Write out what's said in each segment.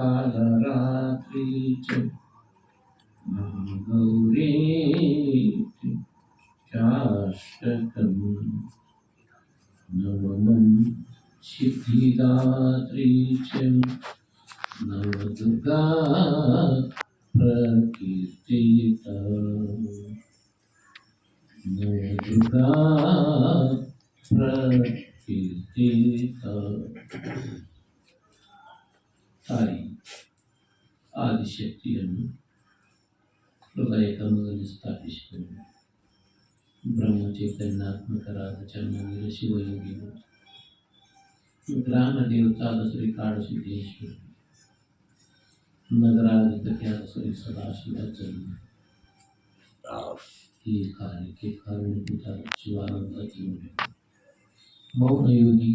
कालरात्रि च। गौरी चाष्टकम् नवमं सिद्धिदात्री च। नवदुर्गा प्रकीर्तिता। नवदुर्गा प्रकीर्तिता। ತಾಯಿ ಆದಿಶಕ್ತಿಯನ್ನು ಹೃದಯ ಕಮಲದಲ್ಲಿ ಸ್ಥಾಪಿಸಿಕೊಂಡು ಬ್ರಹ್ಮಚೈತನ್ಯಾತ್ಮಕರಾದ ಚನ್ನವೀರ ಶಿವಯೋಗಿಗಳು ಗ್ರಾಮ ದೇವತಾದ ಶ್ರೀ ಕಾಡು ಸಿದ್ದೇಶ್ವರ ನಗರಾಧಿಪತಿಯಾದ ಶ್ರೀ ಸದಾಶಿವಾಚಾರ್ಯ ಈ ಕಾರ್ಯಕ್ಕೆ ಕಾರಣೀಭೂತ ಶಿವಾನಂದ ಮೌನ ಯೋಗಿ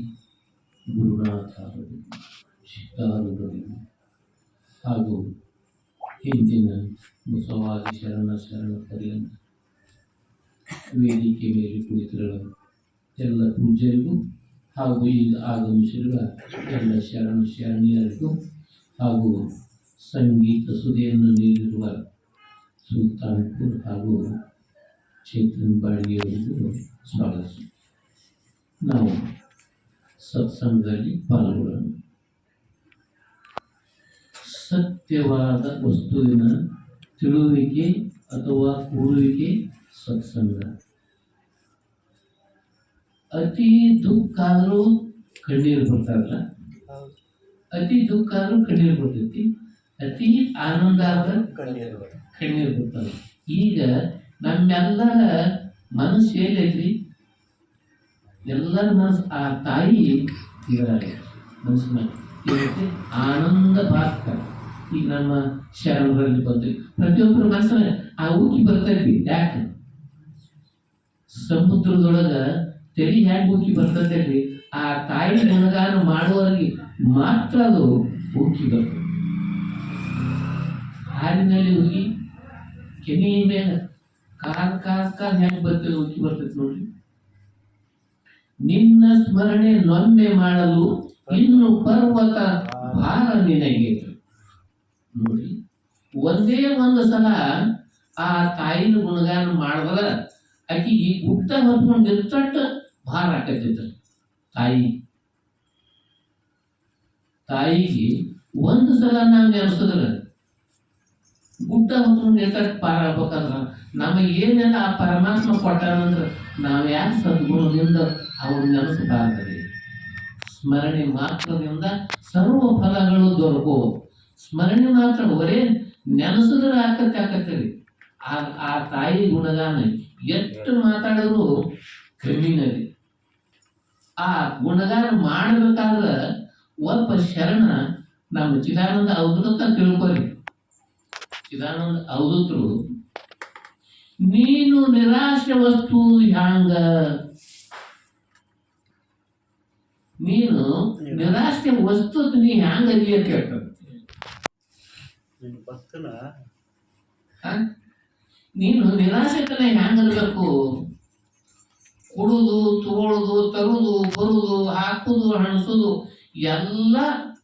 ಗುರುನಾಥಾರರು ಶಿಕಾರುಗಳಿಗೂ ಹಾಗೂ ಹಿಂದಿನ ಬಸವಾದಿ ಶರಣ ಶರಣ ಪರ್ಯಂತ ವೇದಿಕೆ ಮೇಲೆ ಕುಳಿತಿರುವ ಎಲ್ಲ ಪೂಜ್ಯರಿಗೂ ಹಾಗೂ ಈಗ ಆಗಮಿಸಿರುವ ಎಲ್ಲ ಶರಣ ಶರಣಿಯರಿಗೂ ಹಾಗೂ ಸಂಗೀತ ಸುದೆಯನ್ನು ನೀಡಿರುವ ಸುಲ್ತಾನ್ಪುರ್ ಹಾಗೂ ಚೇತನ್ ಬಾಡಿಗೆಯವರಿಗೂ ಸ್ವಾಗತ ನಾವು ಸತ್ಸಂಗದಲ್ಲಿ ಪಾಲ್ಗೊಳ್ಳೋಣ ಸತ್ಯವಾದ ವಸ್ತುವಿನ ತಿಳುವಿಕೆ ಅಥವಾ ಕೂರುವಿಕೆ ಸತ್ಸಂಗ. ಅತಿ ದುಃಖ ಆದರೂ ಕಣ್ಣೀರು ಬರ್ತಾರಲ್ಲ? ಅತಿ ದುಃಖ ಆದರೂ ಕಣ್ಣೀರು ಬರ್ತೈತಿ. ಅತಿ ಆನಂದ ಆದ್ರೆ ಕಣ್ಣೀರು ಕಣ್ಣೀರು ಬರ್ತಾವೆ. ಈಗ ನಮ್ಮೆಲ್ಲರ ಮನಸ್ಸು ಏನೈತ್ರಿ ಎಲ್ಲರ ಮನಸ್ಸು ಆ ತಾಯಿ ಇದ್ರಾಗ ಮನಸ್ಸಿನ ಆನಂದ ಭಾಸ್ಕರ. ಈಗ ನಮ್ಮ ಶರಣರಲ್ಲಿ ಬಂದ್ರಿ ಪ್ರತಿಯೊಬ್ಬರು ಮನಸ್ಸಿನ ಆ ಊಕಿ ಇದ್ವಿ. ಯಾಕೆ? ಸಮುದ್ರದೊಳಗ ತಲೆ ಹ್ಯಾಂಗ್ ಊಕಿ ಬರ್ತೈತಿ ಆ ತಾಯಿ ಗುಣಗಾನ ಮಾಡುವವರಿಗೆ ಮಾತ್ರ ಅದು ಊಕಿ ಬರ್ತದೆ. ಹಾಲಿನಲ್ಲಿ ಹೋಗಿ ಕೆನೆ ಮೇಲೆ ಕಾರ್ ಕಾರ್ ಕಾರ್ ಹೆಂಗ್ ಬರ್ತದೆ ಉಕ್ಕಿ ಬರ್ತದೆ ನೋಡ್ರಿ. ನಿನ್ನ ಸ್ಮರಣೆ ನೊಮ್ಮೆ ಮಾಡಲು ಇನ್ನು ಪರ್ವತ ಭಾರ ನಿನಗೆ. ನೋಡಿ, ಒಂದೇ ಒಂದು ಸಲ ಆ ತಾಯಿನ ಗುಣಗಾನ ಮಾಡಿದ್ರ ಆಕಿಗೆ ಗುಟ್ಟ ಹೊತ್ಕೊಂಡು ನಿರ್ತಟ್ಟ ಭಾರ ಆಕತ್ತೈತ ತಾಯಿ. ತಾಯಿಗೆ ಒಂದು ಸಲ ನಾವು ನೆನೆಸಿದ್ರೆ ಗುಡ್ಡ ಹೊತ್ಕೊಂಡು ಪಾರ ಆಗ್ಬೇಕಂದ್ರ ನಮಗೆ ಏನೆಲ್ಲ ಆ ಪರಮಾತ್ಮ ಕೊಟ್ಟಾರಂದ್ರ ನಾವು ಯಾಕೆ ಸದ್ಗುಣದಿಂದ ಅವ್ರ ನೆನೆಸಬಾರ್ದ್ರಿ. ಸ್ಮರಣೆ ಮಾತ್ರದಿಂದ ಸರ್ವ ಫಲಗಳು ದೊರಕುವು. ಸ್ಮರಣೆ ಮಾತ್ರ ಬರೇ ನೆನೆಸಿದ್ರೆ ಆಕತ್ತೆ ಆಕತ್ತರಿ ಆ ಆ ತಾಯಿ ಗುಣಗಾನ ಎಷ್ಟು ಮಾತಾಡಿದ್ರು ಕಮ್ಮಿನಲ್ಲಿ ಆ ಗುಣಗಾನ ಮಾಡಬೇಕಾದ್ರೆ ಒಬ್ಬ ಶರಣ ನಮ್ಮ ಚಿದಾನಂದ ಅವಧೂತ ತಿಳ್ಕೊರಿ. ಚಿದಾನಂದ ಅವಧೂತರು ನೀನು ನಿರಾಶೆ ವಸ್ತು ಹ್ಯಾಂಗ? ನೀನು ನಿರಾಶೆ ವಸ್ತು ನೀ ಹ್ಯಾಂಗ ಅಂತ ಹೇಳ್ತಾರೆ. ನಿನ್ನ ಭಕ್ತನ? ನೀನು ನಿರಾಶೆತನ ಹ್ಯಾಂಗ ಅನ್ಬೇಕು? ಕೊಡುದು ತಗೊಳುದು ತರುದು ಬರುದು ಹಾಕುದು ಹಣಸುದು ಎಲ್ಲ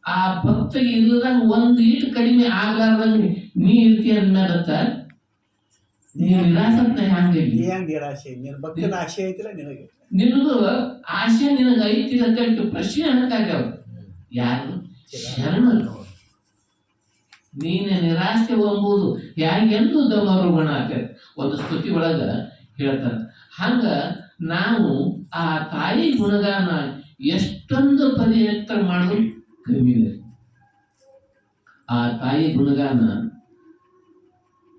ಆ ಭಕ್ತ ಇಲ್ಲದಂಗ ಒಂದು ಈಟ್ ಕಡಿಮೆ ಆಗ್ಲಾರ್ದಂಗ ನೀ ಇರ್ತೀಯ ಅಂದ್ಮೇಲತ್ತ ನೀನು ನಿರಾಶೆತನ ಹ್ಯಾಂಗ ನೀ ಇದ್ದಿ? ಹೆಂಗ್ ನಿರಾಶೆ ನಿನ್ನ ಭಕ್ತನ ಆಶೆ ಐತಿಲ್ಲ ನಿನಗೆ? ನಿನಗೂ ಆಸೆ ನಿನಗೆ ಐತಿ ಅಂತ ಹೇಳಿ ಪ್ರಶ್ನೆ ಹಣಕ್ಕಾಗ್ಯಾವ ಯಾರು? ಶರಣರು. ನೀನೆ ನಿರಾಸೆ ಎಂಬುದು ಯಾರಿಗೆಂದು ದಮರು ಗುಣ ಆಗ್ತದೆ ಒಂದು ಸ್ತುತಿ ಒಳಗ ಹೇಳ್ತಾರೆ. ಹಂಗ ನಾವು ಆ ತಾಯಿ ಗುಣಗಾನ ಎಷ್ಟೊಂದು ಪರಿಯತ್ತ ಮಾಡೋದು ಕಮ್ಮಿ ಆ ತಾಯಿ ಗುಣಗಾನ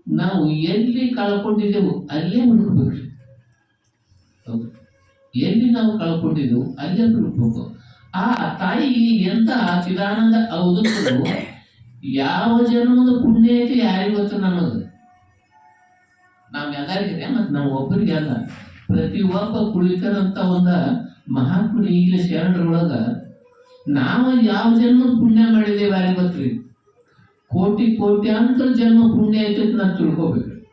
ನಾವು ಎಲ್ಲಿ ಕಳ್ಕೊಂಡಿದ್ದೆವು ಅಲ್ಲೇ ಹುಡುಕ್ಬೇಕ್ರಿ ಹೌದು. ಎಲ್ಲಿ ನಾವು ಕಳ್ಕೊಂಡಿದ್ದೆವು ಅಲ್ಲೇ ಹುಡುಕ್ಬೇಕು. ಆ ತಾಯಿ ಎಂತ ಚಿದಾನಂದ ಅವಧೂತರು ಯಾವ ಜನ್ಮದ ಪುಣ್ಯ ಐತೆ ಯಾರಿಗ್ ಗೊತ್ತು ನಮಗ? ನಮ್ಗೆಲ್ಲರಿಗಿದೆ ಮತ್ತು ಮತ್ ನಾವ್ ಒಬ್ಬರಿಗೆ ಅಲ್ಲ. ಪ್ರತಿ ಒಬ್ಬ ಕುಳಿತರಂತ ಒಂದ ಮಹಾತ್ಮರು ಈಗಲೇ ಶರಣರೊಳಗ ನಾವು ಯಾವ ಜನ್ಮದ ಪುಣ್ಯ ಮಾಡಿದೇವೆ ಯಾರಿಗೆ ಗೊತ್ತ್ರಿ? ಕೋಟಿ ಕೋಟ್ಯಾಂತರ ಜನ್ಮ ಪುಣ್ಯ ಐತೆ ಅಂತ ನಾವು ತಿಳ್ಕೊಬೇಕು.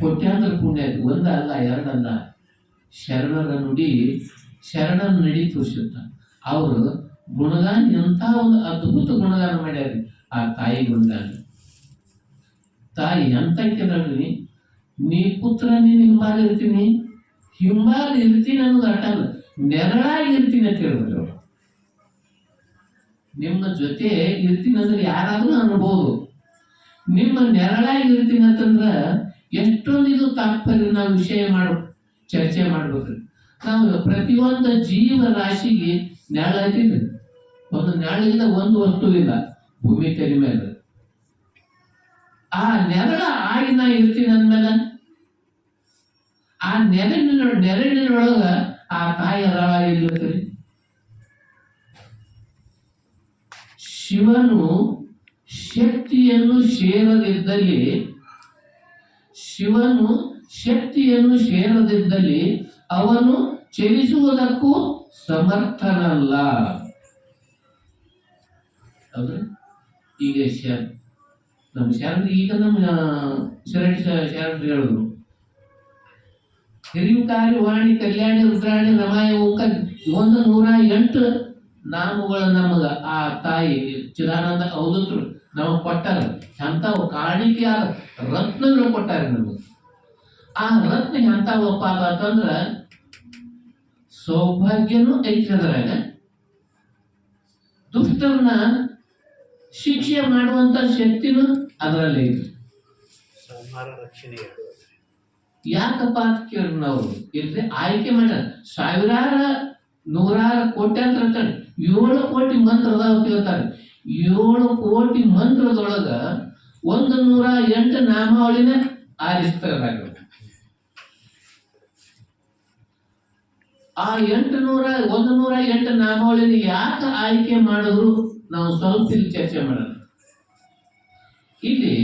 ಕೋಟ್ಯಾಂತರ ಪುಣ್ಯ ಐತಿ. ಒಂದಲ್ಲ ಎರಡಲ್ಲ ಶರಣರ ನುಡಿ ಶರಣ ನಡಿ ತೋರಿಸುತ್ತ. ಅವರು ಗುಣಗಾನ ಎಂಥ ಒಂದು ಅದ್ಭುತ ಗುಣಗಾನ ಮಾಡ್ಯಾರ ಆ ತಾಯಿ ಗುಣಗಾನ. ತಾಯಿ ಎಂತ ಕೇಳ್ರಿ ನೀ ಪುತ್ರ ನೀನ್ ಹಿಂಬಾಲ ಇರ್ತೀನಿ ಹಿಂಬಾಲ ಇರ್ತೀನಿ ಅನ್ನೋದು ಅಟಲ್ ನೆರಳಾಗಿ ಇರ್ತೀನಿ ಅಂತ ಹೇಳಿದ್ರು. ನಿಮ್ಮ ಜೊತೆ ಇರ್ತೀನಿ ಅಂದ್ರೆ ಯಾರಾದ್ರೂ ಅನ್ಬೋದು. ನಿಮ್ಮ ನೆರಳಾಗಿ ಇರ್ತೀನಿ ಅಂತಂದ್ರ ಎಷ್ಟೊಂದು ತಾತ್ಪರ್ಯ ನಾವು ವಿಷಯ ಮಾಡ, ಚರ್ಚೆ ಮಾಡ್ಬೇಕ್ರಿ. ನಾವು ಪ್ರತಿಯೊಂದು ಜೀವ ರಾಶಿಗೆ ನೆರಳು ಒಂದು ನೆರಳಿಲ್ಲ ಒಂದು ವಸ್ತು ಇಲ್ಲ ಭೂಮಿ ಕಡಿಮೆ ಮೇಲೆ. ಆ ನೆರಳ ಆಗಿ ನಾ ಇರ್ತೀನಿ ಅಂದ್ಮೇಲೆ, ಆ ನೆರಳಿನ ನೆರಳಿನೊಳಗ ಆ ತಾಯಿ ಅದಾಳ ಶಿವನು ಶಕ್ತಿಯನ್ನು ಸೇರದಿದ್ದಲ್ಲಿ ಶಿವನು ಶಕ್ತಿಯನ್ನು ಸೇರದಿದ್ದಲ್ಲಿ ಅವನು ಚಲಿಸುವುದಕ್ಕೂ ಸಮರ್ಥನಲ್ಲ. ಹೌದು. ಈಗ ಶರ್ ನಮ್ಮ ಶರಣ ಈಗ ನಮ್ಮ ಶರಣ ಶರಣ ಹೇಳಿದ್ರು ಹಿರಿಕಾರಿ ವಾಣಿ, ಕಲ್ಯಾಣಿ, ರುದ್ರಾಣಿ, ರಮಾಯ ಒಂದು ನೂರ ಎಂಟು ನಾಮಗಳ ನಮಗ ಆ ತಾಯಿ ಚಿದಾನಂದ ಅವಧೂತರು ನಮಗೆ ಕೊಟ್ಟಾರ. ಎಂಥವು ಕಾಣಿಕೆ ಆ ರತ್ನಗಳು ಕೊಟ್ಟಾರ ನಮಗೆ. ಆ ರತ್ನ ಎಂಥವಪ್ಪ ಅಂತಂದ್ರೆ ಸೌಭಾಗ್ಯನೂ ಐತಿ ಅದ್ರಾಗ. ದುಷ್ಟರನ್ನ ಶಿಕ್ಷೆ ಮಾಡುವಂತ ಶಕ್ತಿನೂ ಅದರಲ್ಲಿ ಇದೆ. ಯಾಕಪ್ಪ ಅಂತ ಕೇಳಿ ನಾವು? ಇಲ್ಲಿ ಆಯ್ಕೆ ಮಾಡ ಸಾವಿರಾರ ನೂರಾರ ಅಂತ ಹೇಳ್ತಾರೆ. ಏಳು ಕೋಟಿ ಮಂತ್ರ ಅದಾವ ಅಂತ ಹೇಳ್ತಾರೆ ಏಳು ಕೋಟಿ ಮಂತ್ರದೊಳಗ ಒಂದು ನೂರ ಎಂಟು ನಾಮಾವಳಿನ ಆರಿಸ್ತಾರೆ ಆ ಎಂಟು ನೂರ ಒಂದು ನೂರ ಎಂಟು ನಾಮಾವಳಿನ ಯಾಕೆ ಆಯ್ಕೆ ಮಾಡಿದ್ರು? ನಾವು ಸ್ವಲ್ಪ ಇಲ್ಲಿ ಚರ್ಚೆ ಮಾಡೋಣ. ಇಲ್ಲಿ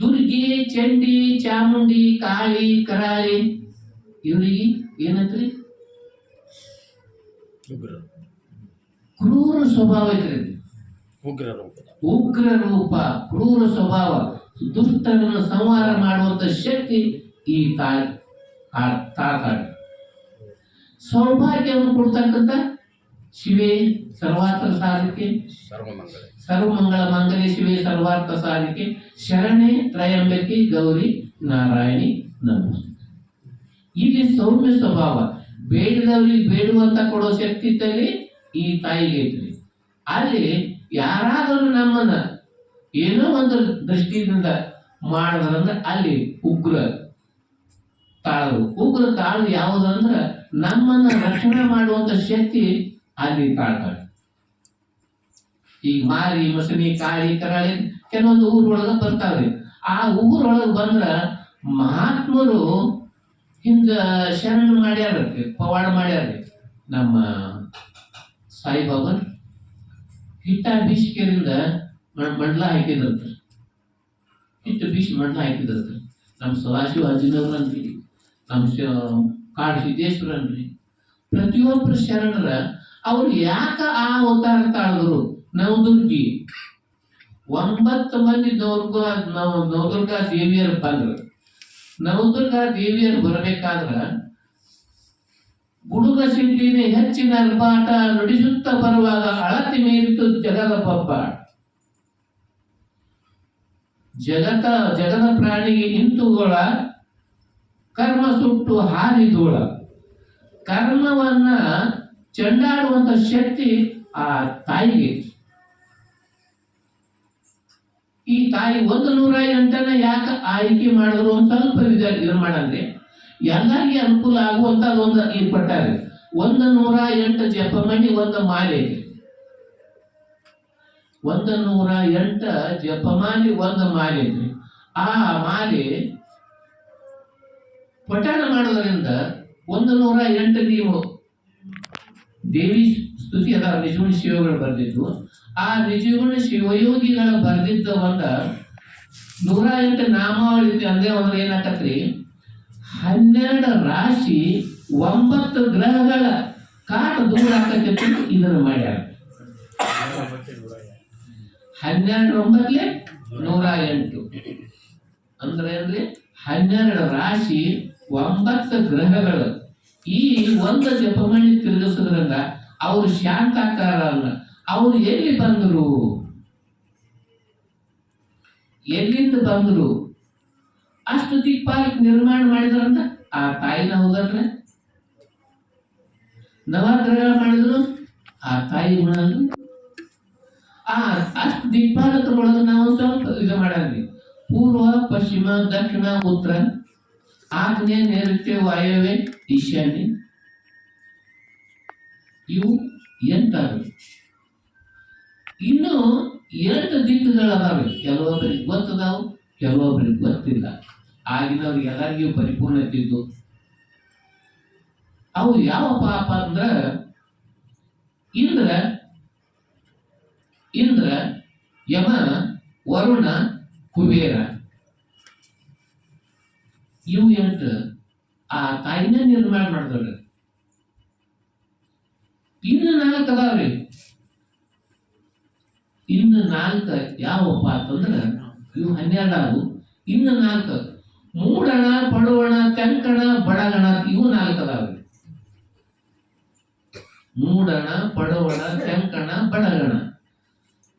ದುರ್ಗಿ ಚಂಡಿ ಚಾಮುಂಡಿ ಕಾಳಿ ಕರಾಳಿ. ಇವರಿಗೆ ಏನಂತ್ರಿ? ಉಗ್ರ. ಕ್ರೂರ ಸ್ವಭಾವ ಐತ್ರಿ ಉಗ್ರ ರೂಪ. ಕ್ರೂರ ಸ್ವಭಾವ. ದುಷ್ಟರನ್ನು ಸಂಹಾರ ಮಾಡುವಂತ ಶಕ್ತಿ ಈ ತಾಯಿ ತಾತಾಳಿ. ಸೌಭಾಗ್ಯವನ್ನು ಕೊಡ್ತಕ್ಕಂಥ ಶಿವೆ ಸರ್ವಾರ್ಥ ಸಾರಿಕೆ ಸರ್ವಮಂಗಳ ಸರ್ವಮಂಗಳ ಮಂಗಲೇ ಶಿವೆ ಸರ್ವಾರ್ಥ ಸಾಧಿಕೆ ಶರಣೆ ತ್ರಯಂಬಕಿ ಗೌರಿ ನಾರಾಯಣಿ ನಮಸ್ತೆ ಇಲ್ಲಿ ಸೌಮ್ಯ ಸ್ವಭಾವ. ಬೇಡದವ್ರಿಗೆ ಬೇಡುವಂತ ಕೊಡೋ ಶಕ್ತಿ ತಲೆ ಈ ತಾಯಿಗೆ ಐತ್ರಿ ಅಲ್ಲಿ ಯಾರಾದರೂ ನಮ್ಮನ್ನ ಏನೋ ಒಂದು ದೃಷ್ಟಿಯಿಂದ ಮಾಡಿದ್ರಂದ್ರೆ ಅಲ್ಲಿ ಉಗ್ರ ತಾಳು. ಉಗ್ರ ತಾಳು ಯಾವುದಂದ್ರ ನಮ್ಮನ್ನ ರಕ್ಷಣೆ ಮಾಡುವಂತ ಶಕ್ತಿ ಅಲ್ಲಿ ತಾಳ್ತಾಳೆ ಈಗ ಮಾರಿ ಮಸನಿ ಕಾಳಿ ಕರಾಳಿ ಕೆಲವೊಂದು ಊರೊಳಗೆ ಬರ್ತಾವ್ರಿ. ಆ ಊರೊಳಗೆ ಬಂದ್ರ ಮಹಾತ್ಮರು ಹಿಂಗ ಶರಣ ಮಾಡ್ಯಾರ ಪವಾಡ ಮಾಡ್ಯಾರ್ರಿ. ನಮ್ಮ ಸಾಯಿಬಾಬಾ ಹಿಟ್ಟ ಮಂಡ್ಲ ಹಾಕಿದ್ರಂತ. ಹಿಟ್ಟು ಬೀಸಿ ಮಂಡ್ಲ ಹಾಕಿದ್ರಂತ. ನಮ್ಮ ಸದಾಶಿವ ಅಜ್ಜಿನವ್ರು ಅಂತೀವಿ ನಮ್ಮ ಕಾಡು ಸಿದ್ದೇಶ್ವರ ಅನ್ರಿ ಪ್ರತಿಯೊಬ್ಬರು ಶರಣರ ಅವ್ರು ಯಾಕ ಆ ಅವತಾರ ತಾಳಿದ್ರು? ನವದುರ್ಗಿ. ಒಂಬತ್ತು ಮಂದಿ ನವದುರ್ಗ ನವ ನವದುರ್ಗ ದೇವಿಯರು ಬಂದ್ರು. ನವದುರ್ಗ ದೇವಿಯರು ಬರಬೇಕಾದ್ರ ಗುಡುಗ ಸಿಟ್ಟಿನ ಹೆಚ್ಚಿನ ಅರ್ಪಾಟ ನುಡಿಸುತ್ತ ಬರುವಾಗ ಅಳತಿ ಮೀರಿತು ಜಗದ ಪಪ್ಪ. ಜಗತ, ಜಗದ ಪ್ರಾಣಿಗೆ ಇಂತುಗಳ ಕರ್ಮ ಸುಟ್ಟು ಹಾರಿದೋಳ. ಕರ್ಮವನ್ನ ಚೆಂಡಾಡುವಂತ ಶಕ್ತಿ ಆ ತಾಯಿಗೆ ಈ ತಾಯಿ ಒಂದು ನೂರ ಎಂಟನ ಯಾಕೆ ಆಯ್ಕೆ ಮಾಡಿದ್ರು ಅಂತ ಸ್ವಲ್ಪ ವಿಚಾರ ಮಾಡಂದ್ರೆ ಎಲ್ಲರಿಗೆ ಅನುಕೂಲ ಆಗುವಂತ ಒಂದು ಇದು ಪಟ್ಟಾರೆ ಒಂದು ನೂರ ಎಂಟು ಜಪಮಣಿ ಒಂದು ಮಾಲೆ. ಒಂದು ನೂರ ಎಂಟ ಜಪಮಾಲಿ ಒಂದು ಮಾಲೆ. ಆ ಮಾಲೆ ಪಠಣ ಮಾಡೋದ್ರಿಂದ ಒಂದು ನೂರ ಎಂಟು ನೀವು ದೇವಿ ಸ್ತುತಿ ಅಥವಾ ನಿಜಗುಣ ಶಿವಗಳು ಬರೆದಿದ್ದು ಆ ನಿಜಗುಣ ಶಿವಯೋಗಿಗಳ ಬರೆದಿದ್ದ ಒಂದ ನೂರ ಎಂಟು ನಾಮಾವಳಿ ಅಂದೇ ಅಂದ್ರೆ ಏನಾಕತ್ರಿ ಹನ್ನೆರಡು ರಾಶಿ ಒಂಬತ್ತು ಗ್ರಹಗಳ ಕಾಟ ದೂರ ಆಕತಿ ಇದನ್ನು ಮಾಡ್ಯಾರ. ಹನ್ನೆರಡು ಒಂಬತ್ತಲೆ ನೂರ ಎಂಟು. ಅಂದ್ರೆ ಅಂದ್ರೆ ಹನ್ನೆರಡು ರಾಶಿ ಒಂಬತ್ತು ಗ್ರಹಗಳು. ಈ ಒಂದು ಜಪಮಣಿ ತಿರುಗಿಸೋದ್ರಿಂದ ಅವರು ಅಲ್ಲ ಅವರು. ಎಲ್ಲಿ ಬಂದರು? ಎಲ್ಲಿಂದ ಬಂದರು? ಅಷ್ಟು ದಿಕ್ಪಾಲಕ್ ನಿರ್ಮಾಣ ಮಾಡಿದ್ರಂತ ಆ ತಾಯಿನ ಹೌದಲ್ರ ನವಗ್ರಹ ಮಾಡಿದ್ರು ಆ ತಾಯಿ ಗುಣ ಆ ಅಷ್ಟು ದಿಕ್ಪಾಲಕರೊಳಗೆ ನಾವು ಸ್ವಲ್ಪ ಇದು ಮಾಡಿ ಪೂರ್ವ, ಪಶ್ಚಿಮ, ದಕ್ಷಿಣ, ಉತ್ತರ. ಆಗ್ನೇಯ ನೈಋತ್ಯ ವಾಯವೇ ಈಶಾನ್ಯ. ಇವು ಎಂಟಾರು. ಇನ್ನು ಎಂಟು ದಿಕ್ಕುಗಳದಾವೆ. ಕೆಲವೊಬ್ಬರಿಗೆ ಗೊತ್ತದಾವು ಕೆಲವೊಬ್ಬರಿಗೆ ಗೊತ್ತಿಲ್ಲ. ಆಗಿನವ್ರಿಗೆ ಎಲ್ಲರಿಗೂ ಪರಿಪೂರ್ಣತೆ ಇದ್ದು ಅವು ಯಾವ ಪಾಪ ಅಂದ್ರ, ಇಂದ್ರ ಇಂದ್ರ, ಯಮ, ವರುಣ, ಕುಬೇರ. ಇವು ಎಂಟು. ಆ ತಾಯಿನ ನಿರ್ಮಾಣ ಮಾಡಿದವ್ರಿ. ಇನ್ನು ನಾಲ್ಕು ಅದಾವ್ರಿ. ಇನ್ನು ನಾಲ್ಕು ಯಾವಪ್ಪ ಅಂತಂದ್ರ ಇವು ಹನ್ನೆರಡು ಇನ್ನ ನಾಲ್ಕು. ಮೂಡಣ, ಪಡುವಣ ತೆಂಕಣ ಬಡಗಣ, ಇವು ನಾಲ್ಕು ಅದಾವ್ರಿ. ಮೂಡಣ, ಪಡವಣ ತೆಂಕಣ ಬಡಗಣ.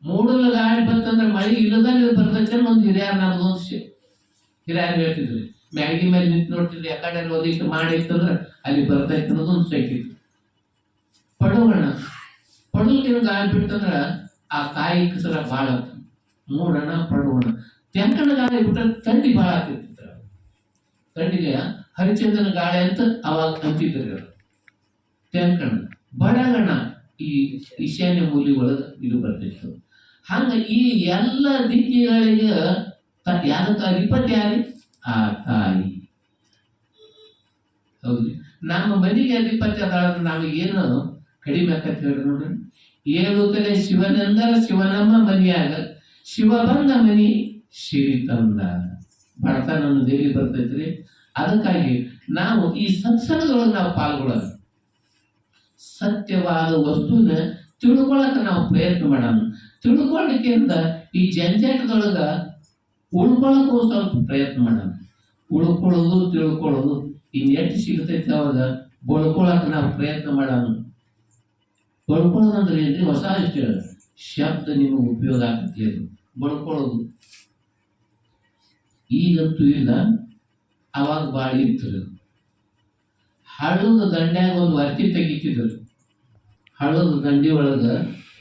ಮೂಡಲ ಗಾಳಿ ಬಂತಂದ್ರೆ ಮಳೆ ಇಲ್ಲದಲ್ಲಿ ಬರ್ತೈತೆ ಒಂದು ಹಿರಿಯರ್ ನಮ್ದು ಹಿರಿಯರ್ ಹೇಳ್ತಿದ್ರಿ. ಮ್ಯಾಗಿ ಮೇಲೆ ನಿಂತು ನೋಡ್ತಿದ್ರಿ ಯಾಕಡೆ ಕಡೆ ಓದಿಟ್ಟು ಮಾಡಿತ್ತಂದ್ರೆ ಅಲ್ಲಿ ಬರ್ತೈತೆ ಅನ್ನೋದು ಒಂದು ಸೈಕಿತ್ತು ಪಡವಣ ಪಡಲ್ಕಿನ ಗಾಳಿ ಬಿಟ್ಟಂದ್ರ ಆ ಕಾಯಿ ಕಸರ ಭಾಳ ಮೂಡಣ ಪಡುಗಣ ತೆಂಕಣ ಗಾಳಿ ಬಿಟ್ರೆ ತಂಡಿ ಭಾಳ ಆಗ್ತಿತ್ತು. ತಂಡಿಗೆ ಹರಿಚಂದನ ಗಾಳಿ ಅಂತ ಅವಾಗ ಅಂತಿದ್ರು. ತೆಂಕಣ. ಬಡಗಣ ಈ ಈಶಾನ್ಯ ಮೂಲಿ ಒಳಗೆ ಇದು ಬರ್ತಿತ್ತು. ಹಂಗ ಈ ಎಲ್ಲ ದಿಕ್ಕಿಗಳಿಗೆ ಯಾವ ಅಧಿಪತಿ ಯಾರಿ? ಆ ತಾಯಿ. ಹೌದು. ನಮ್ಮ ಮನೆಗೆ ಅಧಿಪತಿ ಅದಾಳ ನಮಗೇನು ಕಡಿಮೆ ಆಕತ್ ಹೇಳಿ ನೋಡ್ರಿ. ಏಳು ಶಿವನಂದರ ಶಿವನಮ್ಮ ಮನಿಯಾಗ, ಶಿವ ಬಂದ ಮನಿ ಶಿರಿ ತಂದ. ಬಡತನ ದೇವಿ ಬರ್ತೈತ್ರಿ ಅದಕ್ಕಾಗಿ ನಾವು ಈ ಸತ್ಸಂಗದೊಳಗೆ ನಾವು ಪಾಲ್ಗೊಳ್ಳೋದು. ಸತ್ಯವಾದ ವಸ್ತುನ ತಿಳ್ಕೊಳಕ ನಾವು ಪ್ರಯತ್ನ ಮಾಡೋಣ. ತಿಳ್ಕೊಳ್ಳಿಕ್ಕಿಂತ ಈ ಜಂಜಾಟದೊಳಗ ಉಳ್ಕೊಳಕ್ಕೂ ಸ್ವಲ್ಪ ಪ್ರಯತ್ನ ಮಾಡೋಣ. ಉಳ್ಕೊಳ್ಳೋದು, ತಿಳ್ಕೊಳ್ಳೋದು ಇನ್ನೆಟ್ಟು ಎಷ್ಟು ಸಿಗ್ತೈತೆ ಅವಾಗ, ಬಳ್ಕೊಳಕ ನಾವು ಪ್ರಯತ್ನ ಮಾಡೋಣ. ಬಳ್ಕೊಳ್ಳೋದು ಅಂದ್ರೆ ಏನ್ರಿ ಹೊಸ ಇಷ್ಟ ಶಬ್ದ ನಿಮಗೆ ಉಪಯೋಗ ಆಗುತ್ತೆ ಅದು. ಬಳ್ಕೊಳ್ಳೋದು ಈಗಂತೂ ಇಲ್ಲ. ಅವಾಗ ಭಾಳ ಇತ್ತು ಹಳ್ಳದ ದಂಡ್ಯಾಗ ಒಂದು ವರ್ತಿ ತೆಗಿತಿದ್ರು. ಹಳ್ಳದ ದಂಡಿ ಒಳಗ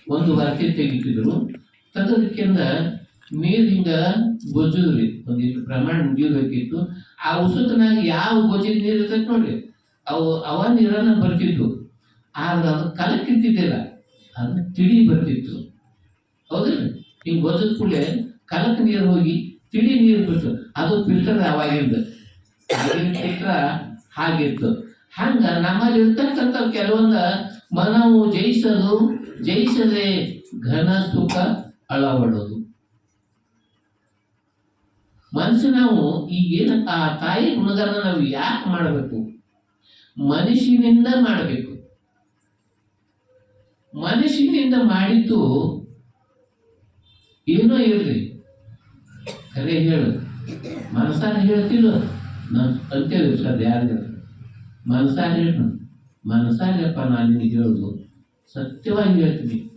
ಒಂದು ವರ್ತಿ ತೆಗಿತಿದ್ರು. ತೆಗೆದಕ್ಕಿಂತ ನೀರು ಹಿಂಗ ಒಂದು ಒಂದಿಷ್ಟು ಪ್ರಮಾಣ ಮುಗಿಯಬೇಕಿತ್ತು. ಆ ಉಸುಕನಾಗ ಯಾವ ಗೊಜ್ಜಿನ ನೀರು ಇರ್ತೈತೆ ನೋಡ್ರಿ? ಅವು ಅವ ನೀರನ್ನು ಬರ್ತಿದ್ವು. ಆದ್ರೆ ಅದು ಕಲಕಿರ್ತಿದ್ದಿಲ್ಲ ಅದು ತಿಳಿ ಬರ್ತಿತ್ತು. ಹೌದಿಲ್ಲ ಹಿಂಗೆ ಗೊಜ್ಜದ ಕೂಡಲೇ ಕಲಕ ನೀರು ಹೋಗಿ ತಿಳಿ ನೀರು ಬಿಡ್ತು ಅದು ಫಿಲ್ಟರ್ ಅವಾಗಿಂದ ಆಗಿನ ಫಿಲ್ಟರ್ ಹಾಗಿತ್ತು. ಹಂಗ ನಮ್ಮಲ್ಲಿ ಇರ್ತಕ್ಕಂಥ ಕೆಲವೊಂದು ಮನವು ಜಯಿಸಲು, ಜಯಿಸದೆ ಘನ ಸುಖ ಅಳವಡೋದು ಮನಸ್ಸು ನಾವು ಈಗೇನ ಆ ತಾಯಿ ಗುಣಗಾರ ನಾವು ಯಾಕೆ ಮಾಡಬೇಕು? ಮನುಷ್ಯನಿಂದ ಮಾಡಬೇಕು. ಮನುಷ್ಯನಿಂದ ಮಾಡಿದ್ದು ಏನೋ ಇರಲಿ. ಕರೆ ಹೇಳು. ಮನಸಾರ ಹೇಳ್ತಿಲ್ಲ. ನಾನು ಅಂತೇಳಿ ಸದ್ಯ ಯಾರು ಮನಸಾರ ಹೇಳು. ಮನಸಾರಪ್ಪ ನಾನು ನಿನಗೆ ಹೇಳುದು. ಸತ್ಯವಾಗಿ ಹೇಳ್ತೀನಿ.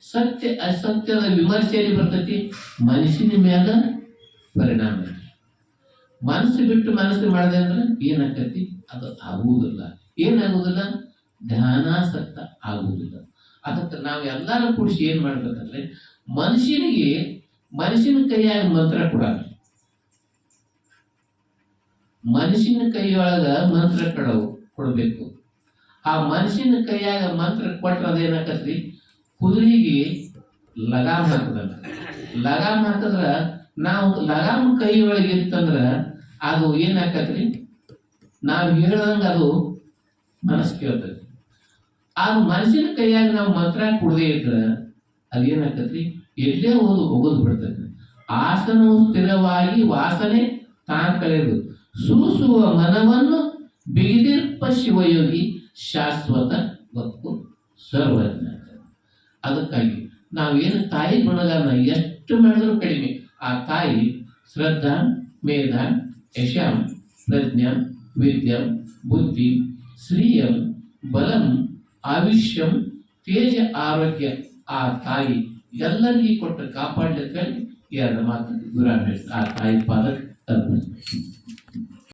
ಸತ್ಯ ಅಸತ್ಯದ ವಿಮರ್ಶೆಯಲ್ಲಿ ಬರ್ತೈತಿ? ಮನುಷ್ಯನ ಮ್ಯಾಲ ಪರಿಣಾಮ. ಮನಸ್ಸು ಬಿಟ್ಟು ಮನಸ್ಸು ಮಾಡಿದೆ ಅಂದ್ರೆ ಏನಾಗ್ತೈತಿ? ಅದು ಆಗುವುದಿಲ್ಲ. ಏನಾಗುವುದಿಲ್ಲ? ಧ್ಯಾನಾಸಕ್ತ ಆಗುವುದಿಲ್ಲ. ಅದಕ್ಕೆ ನಾವು ಎಲ್ಲರೂ ಕೂಡಿಸಿ ಏನು ಮಾಡ್ಬೇಕಂದ್ರೆ, ಮನುಷ್ಯನಿಗೆ, ಮನುಷ್ಯನ ಕೈಯಾಗ ಮಂತ್ರ ಕೊಡಲ್ಲ ಮನುಷ್ಯನ ಕೈಯೊಳಗ ಮಂತ್ರ ಕೊಡವು ಕೊಡಬೇಕು. ಆ ಮನುಷ್ಯನ ಕೈಯಾಗ ಮಂತ್ರ ಕೊಟ್ರೆ ಅದೇನಾಕತ್ರಿ ಕುದುರೆಗೆ ಲಗಾಮ್ ಹಾಕದಲ್ಲ. ಲಗಾಮ್ ಹಾಕಿದ್ರ ನಾವು, ಲಗಾಮ್ ಕೈಯೊಳಗೆ ಇತ್ತಂದ್ರ ಅದು ಏನಾಕತ್ರಿ? ನಾವು ಹೇಳ್ದಂಗ ಅದು ಮನಸ್ಸು ಕೇಳ್ತೈತಿ ಆ ಮನುಷ್ಯನ ಕೈಯಾಗ ನಾವು ಮಂತ್ರ ಕುಡದೇ ಇದ್ರ ಅದೇನಾಕತ್ರಿ ಎಲ್ಲೇ ಹೋದು ಹೋಗೋದು ಬಿಡ್ತೈತಿ. ಆಸನವು ಸ್ಥಿರವಾಗಿ ವಾಸನೆ ತಾನ್ ಕಳೆದು ಸೂಸುವ ಮನವನ್ನು ಬಿಗಿದಿರ್ಪ ಶಿವಯೋಗಿ ಶಾಶ್ವತ ಮತ್ತು ಸರ್ವಜ್ಞ. ಅದಕ್ಕಾಗಿ ನಾವೇನು ತಾಯಿ ಗುಣಗಾರನ ಎಷ್ಟು ಮಾಡಿದ್ರು ಕಡಿಮೆ. ಆ ತಾಯಿ ಶ್ರದ್ಧಾ, ಮೇಧ, ಯಶಾಂ, ಪ್ರಜ್ಞಾ, ವಿದ್ಯಂ, ಬುದ್ಧಿ, ಶ್ರೀಯಂ, ಬಲಂ ಆಯುಷ್ಯಂ ತೇಜ ಆರೋಗ್ಯ ಆ ತಾಯಿ ಎಲ್ಲರಿಗೂ ಕೊಟ್ಟು ಕಾಪಾಡ್ಲಿಕ್ಕೆ ಎರಡು ಮಾತು ಗುರು. ಆ ತಾಯಿ ಪಾದಕ್ಕೆ ತಲುಪಿಸ್ಬೇಕು